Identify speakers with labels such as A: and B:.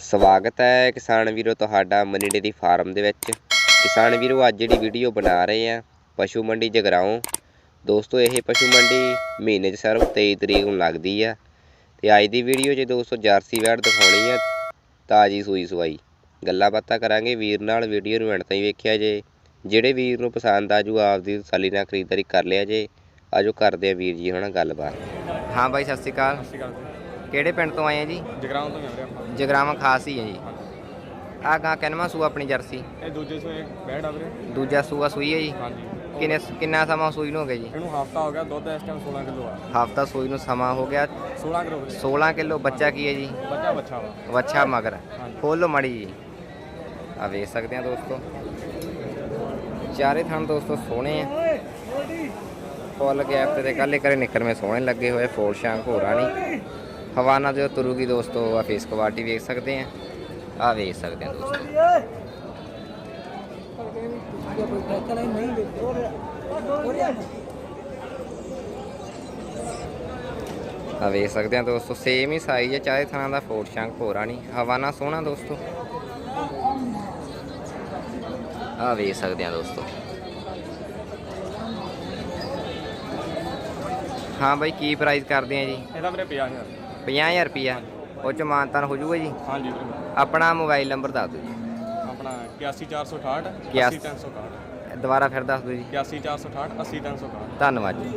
A: ਸਵਾਗਤ ਹੈ ਕਿਸਾਨ ਵੀਰੋ ਤੁਹਾਡਾ ਮਨੀ ਡੇਰੀ ਫਾਰਮ ਦੇ ਵਿੱਚ। ਕਿਸਾਨ ਵੀਰੋ ਅੱਜ ਜਿਹੜੀ ਵੀਡੀਓ ਬਣਾ ਰਹੇ ਆ ਪਸ਼ੂ ਮੰਡੀ ਜਗਰਾਉਂ। ਦੋਸਤੋ ਇਹ ਪਸ਼ੂ ਮੰਡੀ ਮਹੀਨੇ 'ਚ ਸਿਰਫ 23 ਤਰੀਕ ਨੂੰ ਲੱਗਦੀ ਆ। ਤੇ ਅੱਜ ਦੀ ਵੀਡੀਓ 'ਚ ਦੋਸਤੋ ਜਰਸੀ ਵੈੜ ਦਿਖਾਉਣੀ ਆ ਤਾਜੀ ਸੂਈ ਸਵਾਈ। ਗੱਲਾਂ ਬਾਤਾਂ ਕਰਾਂਗੇ ਵੀਰ ਨਾਲ ਵੀਡੀਓ ਨੂੰ ਐਂਡ ਤਾਈਂ ਵੇਖਿਆ ਜੇ। ਜਿਹੜੇ ਵੀਰ ਨੂੰ ਪਸੰਦ ਆਜੂ ਆਪਦੀ ਤਸੱਲੀ ਨਾਲ ਖਰੀਦਦਾਰੀ ਕਰ ਲਿਆ ਜੇ ਆਜੋ ਕਰਦੇ ਆ ਵੀਰ ਜੀ ਹੁਣ ਗੱਲਬਾਤ। ਹਾਂ ਬਾਈ ਸਤਿ ਸ਼੍ਰੀ ਅਕਾਲ।
B: ਸਤਿ ਸ਼੍ਰੀ ਅਕਾਲ ਜੀ।
A: ਕਿਹੜੇ ਪਿੰਡ ਤੋਂ ਆਏ ਆ ਜੀ?
B: ਜਗਰਾਉਂ ਤੋਂ ਜਾਂਦੇ ਆਪਾਂ।
A: ਜਗਰਾਵਾਂ ਖਾਸ ਹੀ ਹੈ ਜੀ। ਆਹ ਗਾਂ ਕਿੰਨਵਾਂ ਸੂਆ ਆਪਣੀ ਜਰਸੀ?
B: ਇਹ ਦੂਜੇ ਸੋਏ ਬੈਠ ਆ ਵੀਰੇ।
A: ਦੂਜਾ ਸੂਆ ਸੂਈ ਹੈ ਜੀ?
B: ਹਾਂਜੀ।
A: ਕਿੰਨੇ ਕਿੰਨਾ ਸਮਾਂ ਸੂਈ ਨੂੰ ਹੋ ਗਿਆ ਜੀ?
B: ਇਹਨੂੰ ਹਫਤਾ ਹੋ ਗਿਆ ਦੁੱਧ ਇਸ ਟਾਈਮ 16 ਕਿਲੋ ਆ।
A: ਹਫਤਾ ਸੂਈ ਨੂੰ ਸਮਾਂ ਹੋ ਗਿਆ।
B: 16 ਕਿਲੋ ਵੀਰੇ।
A: 16 ਕਿਲੋ ਬੱਚਾ ਕੀ ਹੈ ਜੀ?
B: ਬੱਚਾ ਬੱਚਾ ਵਾ।
A: ਵੱਛਾ ਮਗਰ। ਖੋਲੋ ਮੜੀ ਜੀ। ਆ ਵੇਖ ਸਕਦੇ ਆ ਦੋਸਤੋ। ਚਾਰੇ ਥਣ ਦੋਸਤੋ ਸੋਹਣੇ ਆ। ਫੁੱਲ ਗੈਪ ਤੇ ਕੱਲੇ ਕਰੇ ਨਿਕਰਵੇਂ ਸੋਹਣੇ ਲੱਗੇ ਹੋਏ ਫੋਲ ਸ਼ਾਂਕ ਹੋਰਾਂ ਨਹੀਂ ਹਵਾਨਾ ਜੋ ਤੁਰੂਗੀ ਦੋਸਤੋ ਆ ਫੇਸ ਕੁਆਲਿਟੀ ਵੇਖ ਸਕਦੇ ਆ ਆ ਵੇਖ ਸਕਦੇ ਆ ਦੋਸਤੋ। ਆ ਵੇਖ ਸਕਦੇ ਆ ਦੋਸਤੋ ਸੇਮ ਹੀ ਸਾਈਜ਼ ਹੈ, ਚਾਰੇ ਥਾਂ ਦਾ ਫੋਰ ਸ਼ੰਕ, ਹੋਰਾ ਨਹੀਂ। ਹਵਾਨਾ ਸੋਹਣਾ ਦੋਸਤੋ। ਆ ਵੇਖ ਸਕਦੇ ਆ ਦੋਸਤੋ। ਹਾਂ ਬਾਈ, ਕੀ ਪ੍ਰਾਈਸ ਕਰਦੇ ਆ ਜੀ?
B: ਇਹਦਾ ਵੀਰੇ 50000
A: 50000 ਰੁਪਿਆ ਉਹ ਚ ਮਾਨਤਾਨ ਹੋ ਜਾਊਗਾ ਜੀ।
B: ਹਾਂਜੀ ਵੀਰੇ
A: ਆਪਣਾ ਮੋਬਾਈਲ ਨੰਬਰ ਦੱਸ ਦਿਓ ਜੀ।
B: ਆਪਣਾ 81468
A: ਕਿਆਸ-
B: 80361
A: ਦੁਬਾਰਾ ਫਿਰ ਦੱਸ ਦਿਓ ਜੀ।
B: 81468 80361
A: ਧੰਨਵਾਦ ਜੀ।